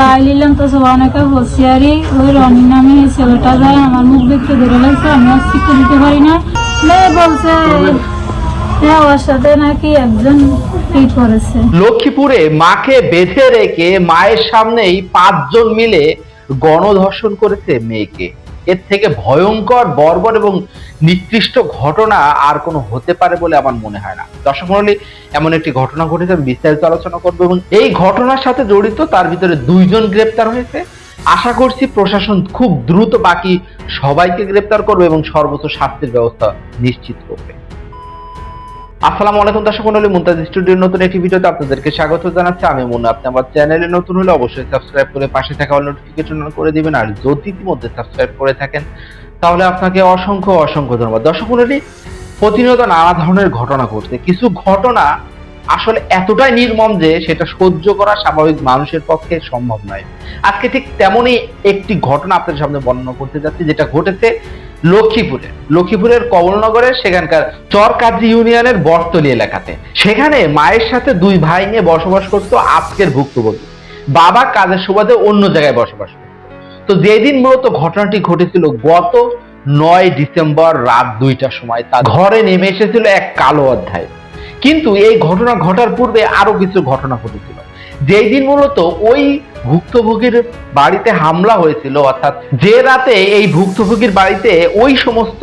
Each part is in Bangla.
লাইলিলাম তো ওই নামে ছেলেটা যায়, আমার মুখ দেখতে লাগছে, আমি আর শিক্ষা দিতে পারি না। মেয়ে বলছে ওর সাথে নাকি একজন লক্ষ্মীপুরে মাকে বেঁধে রেখে মায়ের সামনেই পাঁচজন মিলে গণধর্ষণ করেছে মেয়েকে। এর থেকে ভয়ঙ্কর, বর্বর এবং নিকৃষ্ট ঘটনা আর কোনো হতে পারে বলে আমার মনে হয় না। দর্শক মন্ডলী এমন একটি ঘটনা ঘটেছে, আমি বিস্তারিত আলোচনা করব এবং এই ঘটনার সাথে জড়িত তার ভিতরে দুইজন গ্রেপ্তার হয়েছে। আশা করছি প্রশাসন খুব দ্রুত বাকি সবাইকে গ্রেপ্তার করবে এবং সর্বোচ্চ শাস্তির ব্যবস্থা নিশ্চিত করবে। আসসালামু আলাইকুম দর্শক মন্ডলী মুমতাজ স্টুডিওর নতুন একটি ভিডিওতে আপনাদেরকে স্বাগত জানাচ্ছি। আমি মুন্না। আপনি আমার চ্যানেলে নতুন হলে অবশ্যই সাবস্ক্রাইব করে পাশে থাকা অল নোটিফিকেশন অন করে দিবেন। আর যদি ইতিমধ্যে সাবস্ক্রাইব করে থাকেন, তাহলে আপনাকে অসংখ্য অসংখ্য ধন্যবাদ। দর্শক মন্ডলী, প্রতিনিয়ত নানা ধরনের ঘটনা ঘটছে। কিছু ঘটনা আসলে এতটাই নির্মম যে সেটা সহ্য করা স্বাভাবিক মানুষের পক্ষে সম্ভব নয়। আজকে ঠিক তেমনই একটি ঘটনা আপনাদের সামনে বর্ণনা করতে যাচ্ছি, যেটা ঘটেছে লক্ষ্মীপুরে। লক্ষ্মীপুরের কমলনগরে সেখানকার চরকাজি ইউনিয়নের বটতলি এলাকাতে। সেখানে মায়ের সাথে দুই ভাই নিয়ে বসবাস করতো আজকের ভুক্তভোগী। বাবা কাজের সুবাদে অন্য জায়গায় বসবাস করতো। তো যেদিন মূলত ঘটনাটি ঘটেছিল গত নয় ডিসেম্বর রাত দুইটার সময়, তার ঘরে নেমে এসেছিল এক কালো অধ্যায়। কিন্তু এই ঘটনা ঘটার পূর্বে আরও কিছু ঘটনা ঘটেছিল। যেই দিন মূলত ওই ভুক্তভোগীর বাড়িতে হামলা হয়েছিল, অর্থাৎ যে রাতে এই ভুক্তভোগীর বাড়িতে ওই সমস্ত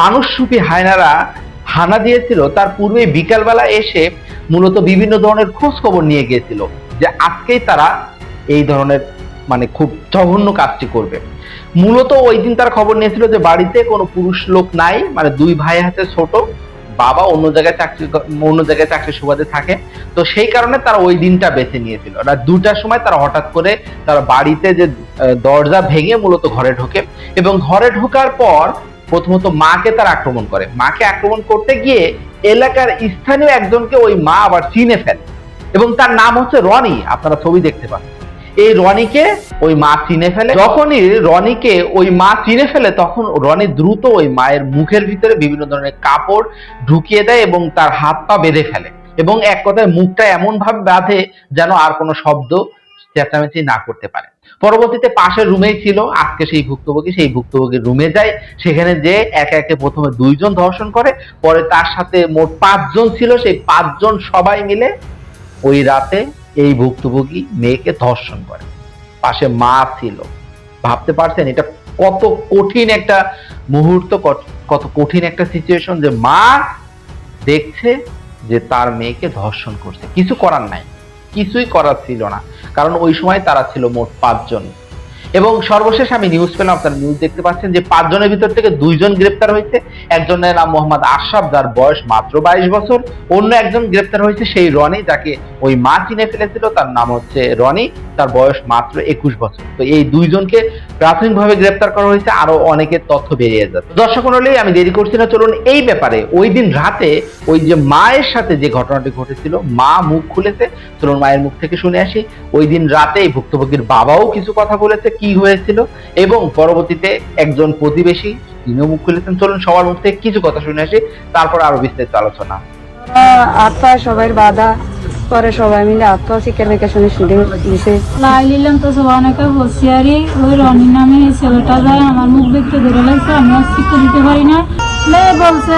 মানুষরূপী হায়নারা হানা দিয়েছিল, তার পূর্বে বিকালবেলা এসে মূলত বিভিন্ন ধরনের খোঁজ খবর নিয়ে গিয়েছিল যে আজকেই তারা এই ধরনের মানে খুব জঘন্য কাজটি করবে। মূলত ওই দিন তার খবর নিয়েছিল যে বাড়িতে কোনো পুরুষ লোক নাই মানে দুই ভাই হাতে ছোট বাবা অন্য জায়গায় চাকরি অন্য জায়গায় চাকরি সুবাদে থাকে। তো সেই কারণে তারা ওই দিনটা বেছে নিয়েছিল। রাত দুটার সময় তারা হঠাৎ করে তারা বাড়িতে যে দরজা ভেঙে মূলত ঘরে ঢোকে এবং ঘরে ঢোকার পর প্রথমত মাকে তারা আক্রমণ করে। মাকে আক্রমণ করতে গিয়ে এলাকার স্থানীয় একজনকে ওই মা আবার চিনে ফেলে এবং তার নাম হচ্ছে রনি। আপনারা ছবি দেখতে পাচ্ছেন এই রনিকে ওই মা চিনে ফেলে। যখনই রনিকে ওই মা চিনে ফেলে, তখন রনি দ্রুত ওই মায়ের মুখের ভিতরে বিভিন্ন ধরনের কাপড় ঢুকিয়ে দেয় এবং তার হাত পা বেঁধে ফেলে। এবং এক কথায় মুখটা এমন ভাবে বাঁধে যেন আর কোনো শব্দ চেঁচামেচি না করতে পারে। পরবর্তীতে পাশের রুমেই ছিল, আজকে সেই ভুক্তভোগী, সেই ভুক্তভোগীর রুমে যায় সেখানে যে একে একে প্রথমে দুইজন ধর্ষণ করে, পরে তার সাথে মোট পাঁচজন ছিল, সেই পাঁচজন সবাই মিলে ওই রাতে এই ভুক্তভোগী মেয়েকে ধর্ষণ করে। পাশে মা ছিল। ভাবতে পারছেন, এটা কত কঠিন একটা মুহূর্ত, কত- কঠিন একটা সিচুয়েশন যে মা দেখছে যে তার মেয়েকে ধর্ষণ করছে। কিছু করার নাই। কিছুই করার ছিল না। কারণ ওই সময় তারা ছিল মোট পাঁচজন। এবং সর্বশেষ আমি নিউজ পেলাম, আপনারা নিউজ দেখতে পাচ্ছেন যে পাঁচজনের ভিতর থেকে দুইজন গ্রেপ্তার হয়েছে। একজনের নাম মোহাম্মদ আশরাফ, যার বয়স মাত্র বাইশ বছর। অন্য একজন গ্রেপ্তার হয়েছে সেই রনি, যাকে ওই মা চিনে ফেলেছিল, তার নাম হচ্ছে রনি, তার বয়স মাত্র একুশ বছর। তো এই দুইজনকে প্রাথমিকভাবে গ্রেপ্তার করা হয়েছে, আরও অনেকের তথ্য বেরিয়ে যাচ্ছে। দর্শক মন্ডলী, আমি দেরি করছি না, চলুন এই ব্যাপারে। ওই দিন রাতে ওই যে মায়ের সাথে যে ঘটনাটি ঘটেছিল, মা মুখ খুলেছে, চলুন মায়ের মুখ থেকে শুনে আসি। ওই দিন রাতে এই ভুক্তভোগীর বাবাও কিছু কথা বলেছে, কি হয়েছিল, এবং পরবর্তীতে একজন প্রতিবেশী, তিনিও মুখ খুলেছেন। চলুন সবার মুখ থেকে কিছু কথা শুনে আসি, তারপর আরও বিস্তারিত আলোচনা। আত্মা, সবাই বাধা। পরে সবাই মিলে আত্মা শিক্ষার ভ্যাকেশনে শুটিং দিছে। লাইলিলাম তো সব অনেকে বসিয়ারি ওই রনি নামে এই ছেলেটা যায় আমার মুখ দেখতে ধরে লাগছে আমি আর শিক্ষা দিতে পারি না। মেয়ে বলছে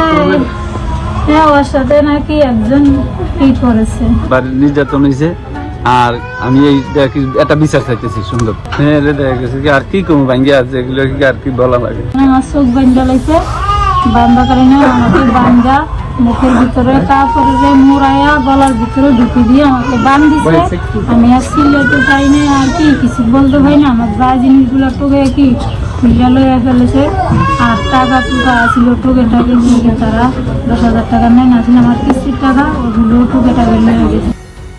হ্যাঁ ওর সাথে নাকি একজন হিট করেছে। বাড়ির নির্যাতন হয়েছে আর আমি এই দেখি একটা বিচার চাইতেছি সুন্দর। হ্যাঁ রে দেখা গেছে কি আর কি কমু ভাঙ্গি আছে এগুলো কি আর কি বলা লাগে? আমার চোখ বান্ধা লাগছে বান্ধা করে না আমাকে বান্ধা মুখের ভিতরে কাপড়ে মোড়াইয়া গলার ভিতরে ঢুকে দিয়ে আমাকে বান দিছে আমি আর সিলেতে পাই না আর কি কিছু বলতে পারি না। আমার যা জিনিসগুলো টোকে কি খুলে লইয়া ফেলেছে। আর টাকা টুকা ছিল টোকে টাকে নিয়ে তারা দশ হাজার টাকা নেয় না ছিল আমার কিস্তির টাকা ওগুলো টোকে টাকা নিয়ে গেছে।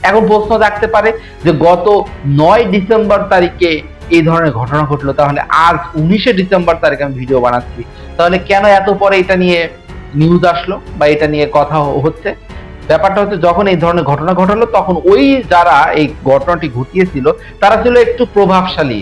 এখন প্রশ্ন থাকতে পারে যে গত নয় ডিসেম্বর তারিখে এই ধরনের ঘটনা ঘটলো তাহলে আজ উনিশে ডিসেম্বর তারিখে আমি ভিডিও বানাচ্ছি। তাহলে কেন এত পরে এটা নিয়ে নিউজ আসলো বা এটা নিয়ে কথা হচ্ছে। ব্যাপারটা হচ্ছে যখন এই ধরনের ঘটনা ঘটালো, তখন ওই যারা এই ঘটনাটি ঘটিয়েছিল, তারা ছিল একটু প্রভাবশালী।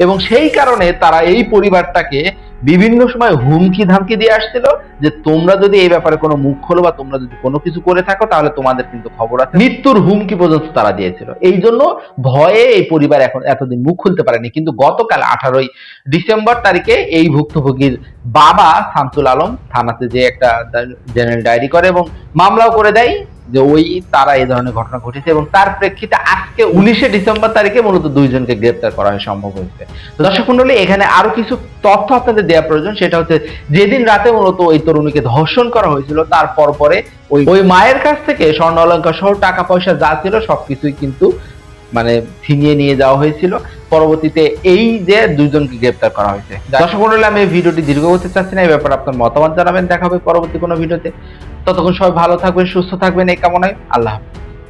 এবং সেই কারণে তারা এই পরিবারটাকে বিভিন্ন সময় হুমকি ধামকি দিয়ে আসছিল যে তোমরা যদি এই ব্যাপারে কোনো মুখ খোলো বা তোমরা যদি কোনো কিছু করে থাকো, তাহলে তোমাদের কিন্তু খবর আছে। মৃত্যুর হুমকি পর্যন্ত তারা দিয়েছিল। এই জন্য ভয়ে এই পরিবার এখন এতদিন মুখ খুলতে পারেনি। কিন্তু গতকাল আঠারোই ডিসেম্বর তারিখে এই ভুক্তভোগীর বাবা শামসুল আলম থানাতে যে একটা জেনারেল ডায়েরি করে এবং মামলাও করে দেয় যে ওই তারা এই ধরনের ঘটনা ঘটেছে এবং তার প্রেক্ষিতে আজকে উনিশে ডিসেম্বর তারিখে মূলত দুইজনকে গ্রেপ্তার করা সম্ভব হয়েছে। দর্শক মন্ডলী এখানে আরও কিছু তথ্য আপনাদের দেওয়া প্রয়োজন, সেটা হচ্ছে যেদিন রাতে মূলত ওই তরুণীকে ধর্ষণ করা হয়েছিল তারপর পরে ওই ওই মায়ের কাছ থেকে স্বর্ণ অলঙ্কার সহ টাকা পয়সা যা ছিল সবকিছুই কিন্তু মানে ছিনিয়ে নিয়ে যাওয়া হয়েছিল। পরবর্তীতে এই যে দুজনকে গ্রেপ্তার করা হয়েছে। দর্শক মন্ডলে, আমি ভিডিওটি দীর্ঘ করতে চাচ্ছি না, এই ব্যাপারে আপনার মতামত জানাবেন, দেখা হবে পরবর্তী কোনো ভিডিওতে। ততক্ষণ সবাই ভালো থাকবেন, সুস্থ থাকবেন, এই কামনায় আল্লাহ হাফেজ।